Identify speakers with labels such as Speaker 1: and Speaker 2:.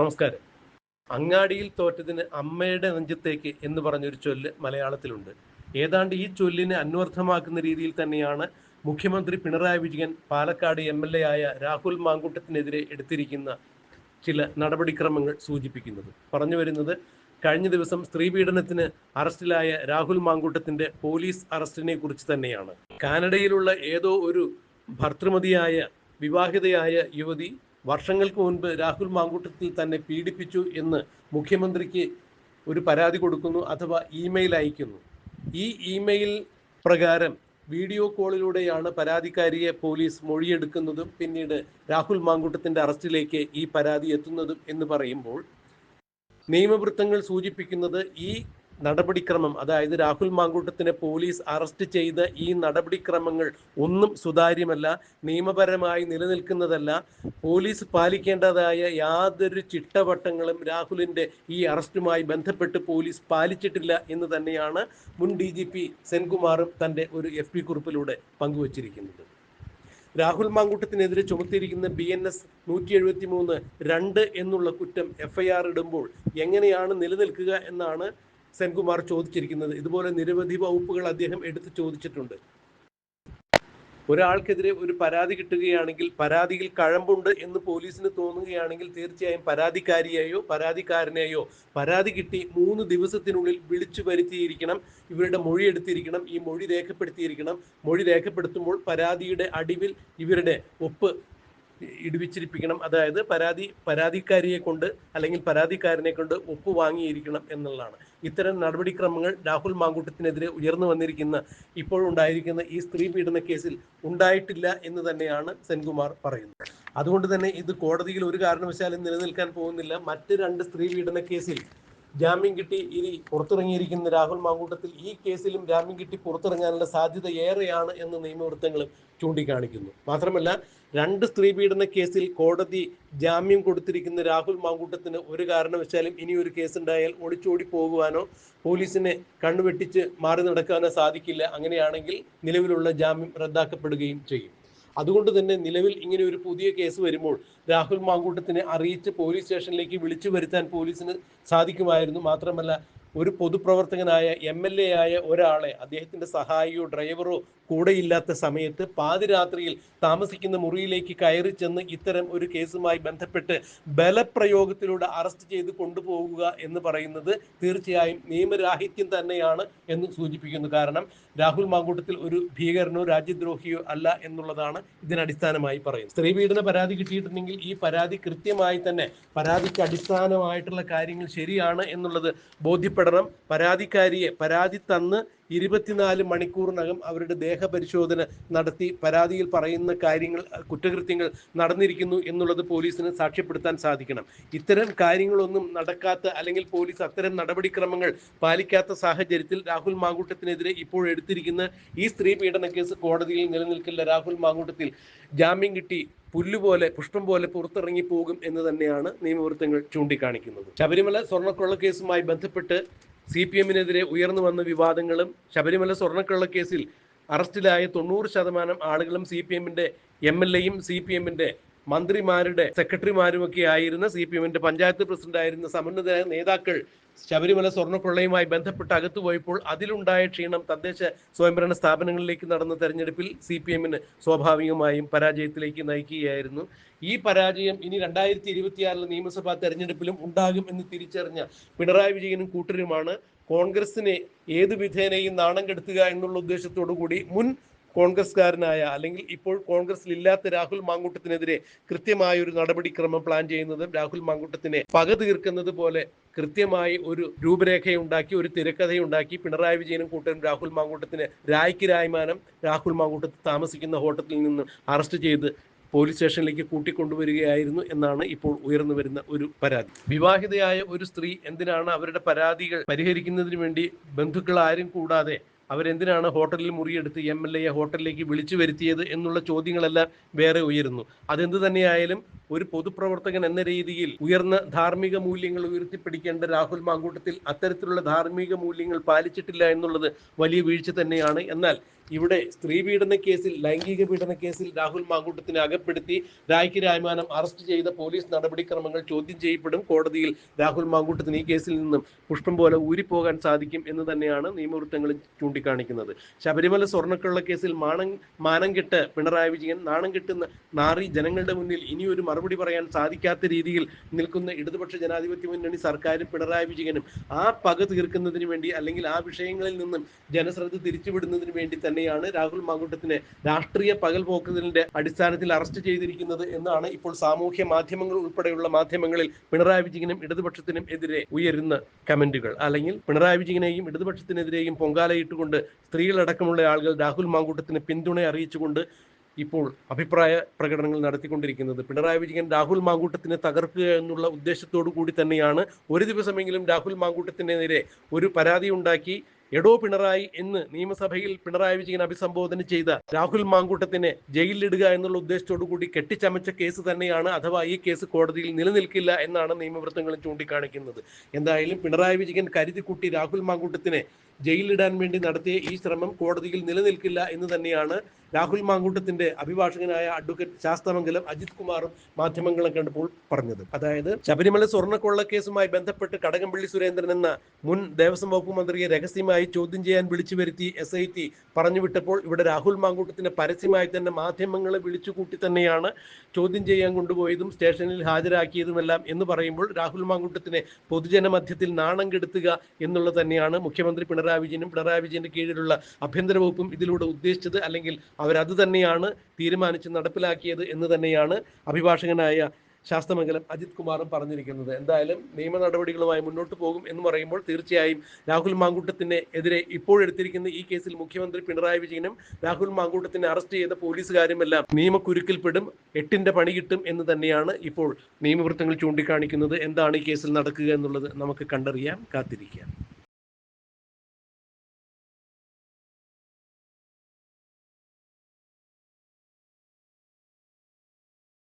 Speaker 1: നമസ്കാരം. അങ്ങാടിയിൽ തോറ്റതിന് അമ്മയുടെ നെഞ്ചത്തേക്ക് എന്ന് പറഞ്ഞൊരു ചൊല്ല് മലയാളത്തിലുണ്ട്. ഏതാണ്ട് ഈ ചൊല്ലിനെ അന്വർത്ഥമാക്കുന്ന രീതിയിൽ തന്നെയാണ് മുഖ്യമന്ത്രി Pinarayi Vijayan Palakkad M L A ആയ രാഹുൽ മാങ്കൂട്ടത്തിനെതിരെ എടുത്തിരിക്കുന്ന ചില നടപടിക്രമങ്ങൾ സൂചിപ്പിക്കുന്നത്. പറഞ്ഞു വരുന്നത് കഴിഞ്ഞ ദിവസം സ്ത്രീപീഡനത്തിന് അറസ്റ്റിലായ രാഹുൽ മാങ്കൂട്ടത്തിന്റെ പോലീസ് അറസ്റ്റിനെ കുറിച്ച് തന്നെയാണ്. കാനഡയിലുള്ള ഏതോ ഒരു ഭർത്തൃമതിയായ വിവാഹിതയായ യുവതി വർഷങ്ങൾക്ക് മുൻപ് രാഹുൽ മാങ്കൂട്ടത്തിൽ തന്നെ പീഡിപ്പിച്ചു എന്ന് മുഖ്യമന്ത്രിക്ക് ഒരു പരാതി കൊടുക്കുന്നു അഥവാ ഇമെയിൽ അയക്കുന്നു. ഈ ഇമെയിൽ പ്രകാരം വീഡിയോ കോളിലൂടെയാണ് പരാതിക്കാരിയെ പോലീസ് മൊഴിയെടുക്കുന്നതും പിന്നീട് രാഹുൽ മാങ്കൂട്ടത്തിന്റെ അറസ്റ്റിലേക്ക് ഈ പരാതി എത്തുന്നതും എന്ന് പറയുമ്പോൾ നിയമവൃത്തങ്ങൾ സൂചിപ്പിക്കുന്നത് ഈ നടപടിക്രമം അതായത് രാഹുൽ മാങ്കൂട്ടത്തിനെ പോലീസ് അറസ്റ്റ് ചെയ്ത ഈ നടപടിക്രമങ്ങൾ ഒന്നും സുതാര്യമല്ല നിയമപരമായി നിലനിൽക്കുന്നതല്ല. പോലീസ് പാലിക്കേണ്ടതായ യാതൊരു ചിട്ടവട്ടങ്ങളും രാഹുലിന്റെ ഈ അറസ്റ്റുമായി ബന്ധപ്പെട്ട് പോലീസ് പാലിച്ചിട്ടില്ല എന്ന് തന്നെയാണ് മുൻ ഡി ജി പി സെൻകുമാറും തന്റെ ഒരു എഫ് പി കുറിപ്പിലൂടെ പങ്കുവച്ചിരിക്കുന്നത്. രാഹുൽ മാങ്കൂട്ടത്തിനെതിരെ ചുമത്തിയിരിക്കുന്ന ബി എൻ എസ് നൂറ്റി എഴുപത്തി മൂന്ന് രണ്ട് എന്നുള്ള കുറ്റം എഫ്ഐആർ ഇടുമ്പോൾ എങ്ങനെയാണ് നിലനിൽക്കുക എന്നാണ് സെൻകുമാർ ചോദിച്ചിരിക്കുന്നത്. ഇതുപോലെ നിരവധി വകുപ്പുകൾ അദ്ദേഹം എടുത്തു ചോദിച്ചിട്ടുണ്ട്. ഒരാൾക്കെതിരെ ഒരു പരാതി കിട്ടുകയാണെങ്കിൽ പരാതിയിൽ കഴമ്പുണ്ട് എന്ന് പോലീസിന് തോന്നുകയാണെങ്കിൽ തീർച്ചയായും പരാതിക്കാരിയെയോ പരാതിക്കാരനെയോ പരാതി കിട്ടി മൂന്ന് ദിവസത്തിനുള്ളിൽ വിളിച്ചു വരുത്തിയിരിക്കണം. ഇവരുടെ മൊഴി എടുത്തിരിക്കണം. ഈ മൊഴി രേഖപ്പെടുത്തിയിരിക്കണം. മൊഴി രേഖപ്പെടുത്തുമ്പോൾ പരാതിയുടെ അടിവിൽ ഇവരുടെ ഒപ്പ് ഇടിവിച്ചിരിപ്പിക്കണം. അതായത് പരാതി പരാതിക്കാരിയെ കൊണ്ട് അല്ലെങ്കിൽ പരാതിക്കാരനെ കൊണ്ട് ഒപ്പ് വാങ്ങിയിരിക്കണം എന്നുള്ളതാണ്. ഇത്തരം നടപടിക്രമങ്ങൾ രാഹുൽ മാങ്കൂട്ടത്തിനെതിരെ ഉയർന്നു വന്നിരിക്കുന്ന ഇപ്പോഴുണ്ടായിരിക്കുന്ന ഈ സ്ത്രീ പീഡന കേസിൽ ഉണ്ടായിട്ടില്ല എന്ന് തന്നെയാണ് സെൻകുമാർ പറയുന്നത്. അതുകൊണ്ട് തന്നെ ഇത് കോടതിയിൽ ഒരു കാരണവശാലും നിലനിൽക്കാൻ പോകുന്നില്ല. മറ്റ് രണ്ട് സ്ത്രീ പീഡന കേസിൽ ജാമ്യം കിട്ടി ഇനി പുറത്തിറങ്ങിയിരിക്കുന്ന രാഹുൽ മാങ്കൂട്ടത്തിൽ ഈ കേസിലും ജാമ്യം കിട്ടി പുറത്തിറങ്ങാനുള്ള സാധ്യത ഏറെയാണ് എന്ന് നിയമവൃത്തങ്ങളും ചൂണ്ടിക്കാണിക്കുന്നു. മാത്രമല്ല രണ്ട് സ്ത്രീ പീഡന കേസിൽ കോടതി ജാമ്യം കൊടുത്തിരിക്കുന്ന രാഹുൽ മാങ്കൂട്ടത്തിന് ഒരു കാരണവശാലും ഇനി ഒരു കേസ് ഉണ്ടായാൽ ഒളിച്ചോടി പോകുവാനോ പോലീസിനെ കണ്ണുവെട്ടിച്ച് മാറി നടക്കാനോ സാധിക്കില്ല. അങ്ങനെയാണെങ്കിൽ നിലവിലുള്ള ജാമ്യം റദ്ദാക്കപ്പെടുകയും ചെയ്യും. അതുകൊണ്ട് തന്നെ നിലവിൽ ഇങ്ങനെ ഒരു പുതിയ കേസ് വരുമ്പോൾ രാഹുൽ മാങ്കൂട്ടത്തിനെ അറിയിച്ച് പോലീസ് സ്റ്റേഷനിലേക്ക് വിളിച്ചു വരുത്താൻ പോലീസിന് സാധിക്കുമായിരുന്നു. മാത്രമല്ല ഒരു പൊതുപ്രവർത്തകനായ എം എൽ എ ആയ ഒരാളെ അദ്ദേഹത്തിന്റെ സഹായിയോ ഡ്രൈവറോ കൂടെയില്ലാത്ത സമയത്ത് പാതിരാത്രിയിൽ താമസിക്കുന്ന മുറിയിലേക്ക് കയറി ചെന്ന് ഇത്തരം ഒരു കേസുമായി ബന്ധപ്പെട്ട് ബലപ്രയോഗത്തിലൂടെ അറസ്റ്റ് ചെയ്ത് കൊണ്ടുപോകുക എന്ന് പറയുന്നത് തീർച്ചയായും നിയമരാഹിത്യം തന്നെയാണ് എന്ന് സൂചിപ്പിക്കുന്നു. കാരണം രാഹുൽ മാങ്കൂട്ടത്തിൽ ഒരു ഭീകരനോ രാജ്യദ്രോഹിയോ അല്ല എന്നുള്ളതാണ് ഇതിനടിസ്ഥാനമായി പറയുന്നത്. സ്ത്രീ പീഡന പരാതി കിട്ടിയിട്ടുണ്ടെങ്കിൽ ഈ പരാതി കൃത്യമായി തന്നെ പരാതിക്ക് അടിസ്ഥാനമായിട്ടുള്ള കാര്യങ്ങൾ ശരിയാണ് എന്നുള്ളത് ബോധ്യപ്പെടണം പരാതിക്കാരിയെ പരാതി തന്ന് ഇരുപത്തിനാല് മണിക്കൂറിനകം അവരുടെ ദേഹപരിശോധന നടത്തി പരാതിയിൽ പറയുന്ന കാര്യങ്ങൾ കുറ്റകൃത്യങ്ങൾ നടന്നിരിക്കുന്നു എന്നുള്ളത് പോലീസിന് സാക്ഷ്യപ്പെടുത്താൻ സാധിക്കണം. ഇത്തരം കാര്യങ്ങളൊന്നും നടക്കാത്ത അല്ലെങ്കിൽ പോലീസ് അത്തരം നടപടിക്രമങ്ങൾ പാലിക്കാത്ത സാഹചര്യത്തിൽ രാഹുൽ മാങ്കൂട്ടത്തിനെതിരെ ഇപ്പോൾ എടുത്തിരിക്കുന്ന ഈ സ്ത്രീ പീഡന കേസ് കോടതിയിൽ നിലനിൽക്കില്ല. രാഹുൽ മാങ്കൂട്ടത്തിൽ ജാമ്യം കിട്ടി പുല്ലുപോലെ പുഷ്പം പോലെ പുറത്തിറങ്ങി പോകും എന്ന് തന്നെയാണ് നിയമവൃത്തങ്ങൾ ചൂണ്ടിക്കാണിക്കുന്നത്. ശബരിമല സ്വർണക്കൊള്ള കേസുമായി ബന്ധപ്പെട്ട് സി പി എമ്മിനെതിരെ ഉയർന്നു വന്ന വിവാദങ്ങളും ശബരിമല സ്വർണക്കള്ള കേസിൽ അറസ്റ്റിലായ തൊണ്ണൂറ് ശതമാനം ആളുകളും സി പി എമ്മിന്റെ എം എൽ എയും സി പി എമ്മിന്റെ മന്ത്രിമാരുടെ സെക്രട്ടറിമാരുമൊക്കെ ആയിരുന്ന സി പി എമ്മിന്റെ പഞ്ചായത്ത് പ്രസിഡന്റ് ആയിരുന്ന സമുന്നത നേതാക്കൾ ശബരിമല സ്വർണക്കൊള്ളയുമായി ബന്ധപ്പെട്ട് അകത്തു പോയപ്പോൾ അതിലുണ്ടായ ക്ഷീണം തദ്ദേശ സ്വയംഭരണ സ്ഥാപനങ്ങളിലേക്ക് നടന്ന തെരഞ്ഞെടുപ്പിൽ സി പി എമ്മിന് സ്വാഭാവികമായും പരാജയത്തിലേക്ക് നയിക്കുകയായിരുന്നു. ഈ പരാജയം ഇനി രണ്ടായിരത്തി ഇരുപത്തിയാറിലെ നിയമസഭാ തെരഞ്ഞെടുപ്പിലും ഉണ്ടാകും എന്ന് തിരിച്ചറിഞ്ഞ പിണറായി വിജയനും കൂട്ടരുമാണ് കോൺഗ്രസിനെ ഏത് വിധേനയും നാണം കെടുത്തുക എന്നുള്ള ഉദ്ദേശത്തോടു കൂടി മുൻ കോൺഗ്രസ്കാരനായ അല്ലെങ്കിൽ ഇപ്പോൾ കോൺഗ്രസിൽ ഇല്ലാത്ത രാഹുൽ മാങ്കൂട്ടത്തിനെതിരെ കൃത്യമായ ഒരു നടപടിക്രമം പ്ലാൻ ചെയ്യുന്നതും രാഹുൽ മാങ്കൂട്ടത്തിനെ പക തീർക്കുന്നത് പോലെ കൃത്യമായി ഒരു രൂപരേഖയുണ്ടാക്കി ഒരു തിരക്കഥയുണ്ടാക്കി പിണറായി വിജയനും കൂട്ടരും രാഹുൽ മാങ്കൂട്ടത്തിന് രായ്ക്ക് രായ്മാനം രാഹുൽ മാങ്കൂട്ടത്ത് താമസിക്കുന്ന ഹോട്ടലിൽ നിന്ന് അറസ്റ്റ് ചെയ്ത് പോലീസ് സ്റ്റേഷനിലേക്ക് കൂട്ടിക്കൊണ്ടുവരികയായിരുന്നു എന്നാണ് ഇപ്പോൾ ഉയർന്നു വരുന്ന ഒരു പരാതി. വിവാഹിതയായ ഒരു സ്ത്രീ എന്തിനാണ് അവരുടെ പരാതികൾ പരിഹരിക്കുന്നതിന് വേണ്ടി ബന്ധുക്കൾ ആരും കൂടാതെ അവരെന്തിനാണ് ഹോട്ടലിൽ മുറിയെടുത്ത് എം എൽ എയെ ഹോട്ടലിലേക്ക് വിളിച്ചു വരുത്തിയത് എന്നുള്ള ചോദ്യങ്ങളെല്ലാം വേറെ ഉയരുന്നു. അതെന്ത് തന്നെയായാലും ഒരു പൊതുപ്രവർത്തകൻ എന്ന രീതിയിൽ ഉയർന്ന ധാർമ്മിക മൂല്യങ്ങൾ ഉയർത്തിപ്പിടിക്കേണ്ട രാഹുൽ മാങ്കൂട്ടത്തിൽ അത്തരത്തിലുള്ള ധാർമ്മിക മൂല്യങ്ങൾ പാലിച്ചിട്ടില്ല എന്നുള്ളത് വലിയ വീഴ്ച തന്നെയാണ്. എന്നാൽ ഇവിടെ സ്ത്രീ പീഡന കേസിൽ ലൈംഗിക പീഡന കേസിൽ രാഹുൽ മാങ്കൂട്ടത്തിനെ അകപ്പെടുത്തി രായ്ക്ക് രായ്മാനം അറസ്റ്റ് ചെയ്ത പോലീസ് നടപടിക്രമങ്ങൾ ചോദ്യം ചെയ്യപ്പെടും. കോടതിയിൽ രാഹുൽ മാങ്കൂട്ടത്തിന് ഈ കേസിൽ നിന്നും പുഷ്പം പോലെ ഊരിപ്പോകാൻ സാധിക്കും എന്ന് തന്നെയാണ് നിയമവൃത്തങ്ങളിൽ ചൂണ്ടിക്കാണിക്കുന്നത്. ശബരിമല സ്വർണക്കുള്ള കേസിൽ മാനം മാനം കെട്ട് പിണറായി വിജയൻ നാണം കെട്ടുന്ന നാറി ജനങ്ങളുടെ മുന്നിൽ ഇനിയൊരു മറുപടി പറയാൻ സാധിക്കാത്ത രീതിയിൽ നിൽക്കുന്ന ഇടതുപക്ഷ ജനാധിപത്യ മുന്നണി സർക്കാരും പിണറായി വിജയനും ആ പക തീർക്കുന്നതിന് വേണ്ടി അല്ലെങ്കിൽ ആ വിഷയങ്ങളിൽ നിന്നും ജനശ്രദ്ധ തിരിച്ചുവിടുന്നതിന് വേണ്ടി തന്നെയാണ് രാഹുൽ മാങ്കൂട്ടത്തിനെ രാഷ്ട്രീയ പകൽ പോക്കുന്നതിന്റെ അടിസ്ഥാനത്തിൽ അറസ്റ്റ് ചെയ്തിരിക്കുന്നത് എന്നാണ് ഇപ്പോൾ സാമൂഹ്യ മാധ്യമങ്ങൾ ഉൾപ്പെടെയുള്ള മാധ്യമങ്ങളിൽ പിണറായി വിജയനും ഇടതുപക്ഷത്തിനും എതിരെ ഉയരുന്ന കമന്റുകൾ. അല്ലെങ്കിൽ പിണറായി വിജയനെയും ഇടതുപക്ഷത്തിനെതിരെയും പൊങ്കാലയിട്ടുകൊണ്ട് സ്ത്രീകളടക്കമുള്ള ആളുകൾ രാഹുൽ മാങ്കൂട്ടത്തിന് പിന്തുണ അറിയിച്ചുകൊണ്ട് ഇപ്പോൾ അഭിപ്രായ പ്രകടനങ്ങൾ നടത്തിക്കൊണ്ടിരിക്കുന്നത്. പിണറായി വിജയൻ രാഹുൽ മാങ്കൂട്ടത്തിനെ തകർക്കുക എന്നുള്ള ഉദ്ദേശത്തോടു കൂടി തന്നെയാണ് ഒരു ദിവസമെങ്കിലും രാഹുൽ മാങ്കൂട്ടത്തിനെതിരെ ഒരു പരാതി ഉണ്ടാക്കി. എടോ പിണറായി എന്ന് നിയമസഭയിൽ പിണറായി വിജയൻ അഭിസംബോധന ചെയ്ത രാഹുൽ മാങ്കൂട്ടത്തിനെ ജയിലിലിടുക എന്നുള്ള ഉദ്ദേശത്തോടു കൂടി കെട്ടിച്ചമച്ച കേസ് തന്നെയാണ് അഥവാ ഈ കേസ് കോടതിയിൽ നിലനിൽക്കില്ല എന്നാണ് നിയമവൃത്തങ്ങൾ ചൂണ്ടിക്കാണിക്കുന്നത്. എന്തായാലും പിണറായി വിജയൻ കരുതിക്കുട്ടി രാഹുൽ മാങ്കൂട്ടത്തിനെ ജയിലിലിടാൻ വേണ്ടി നടത്തിയ ഈ ശ്രമം കോടതിയിൽ നിലനിൽക്കില്ല എന്ന് തന്നെയാണ് രാഹുൽ മാങ്കൂട്ടത്തിന്റെ അഭിഭാഷകനായ അഡ്വക്കേറ്റ് ശാസ്തമംഗലം അജിത് കുമാറും മാധ്യമങ്ങളെ കണ്ടപ്പോൾ പറഞ്ഞത്. അതായത് ശബരിമല സ്വർണക്കൊള്ള കേസുമായി ബന്ധപ്പെട്ട് കടകംപള്ളി സുരേന്ദ്രൻ എന്ന മുൻ ദേവസ്വം വകുപ്പ് മന്ത്രിയെ രഹസ്യമായി ചോദ്യം ചെയ്യാൻ വിളിച്ചു വരുത്തി എസ് ഐ ടി പറഞ്ഞു വിട്ടപ്പോൾ ഇവിടെ രാഹുൽ മാങ്കൂട്ടത്തിനെ പരസ്യമായി തന്നെ മാധ്യമങ്ങളെ വിളിച്ചുകൂട്ടി തന്നെയാണ് ചോദ്യം ചെയ്യാൻ കൊണ്ടുപോയതും സ്റ്റേഷനിൽ ഹാജരാക്കിയതുമെല്ലാം എന്ന് പറയുമ്പോൾ രാഹുൽ മാങ്കൂട്ടത്തിനെ പൊതുജനമധ്യത്തിൽ നാണം കെടുത്തുക എന്നുള്ളത് തന്നെയാണ് മുഖ്യമന്ത്രി പിണറായി വിജയനും പിണറായി വിജയന്റെ കീഴിലുള്ള ആഭ്യന്തര വകുപ്പും ഇതിലൂടെ ഉദ്ദേശിച്ചത് അല്ലെങ്കിൽ അവരത് തന്നെയാണ് തീരുമാനിച്ച് നടപ്പിലാക്കിയത് എന്ന് തന്നെയാണ് അഭിഭാഷകനായ ശാസ്തമംഗലം അജിത് കുമാറും പറഞ്ഞിരിക്കുന്നത്. എന്തായാലും നിയമ നടപടികളുമായി മുന്നോട്ട് പോകും എന്ന് പറയുമ്പോൾ തീർച്ചയായും രാഹുൽ മാങ്കൂട്ടത്തിന് എതിരെ ഇപ്പോഴെടുത്തിരിക്കുന്ന ഈ കേസിൽ മുഖ്യമന്ത്രി പിണറായി വിജയനും രാഹുൽ മാങ്കൂട്ടത്തിനെ അറസ്റ്റ് ചെയ്ത പോലീസുകാരുമെല്ലാം നിയമക്കുരുക്കിൽപ്പെടും എട്ടിന്റെ പണി കിട്ടും എന്ന് തന്നെയാണ് ഇപ്പോൾ നിയമവൃത്തങ്ങൾ ചൂണ്ടിക്കാണിക്കുന്നത്. എന്താണ് ഈ കേസിൽ നടക്കുക എന്നുള്ളത് നമുക്ക് കണ്ടറിയാം. കാത്തിരിക്കാം.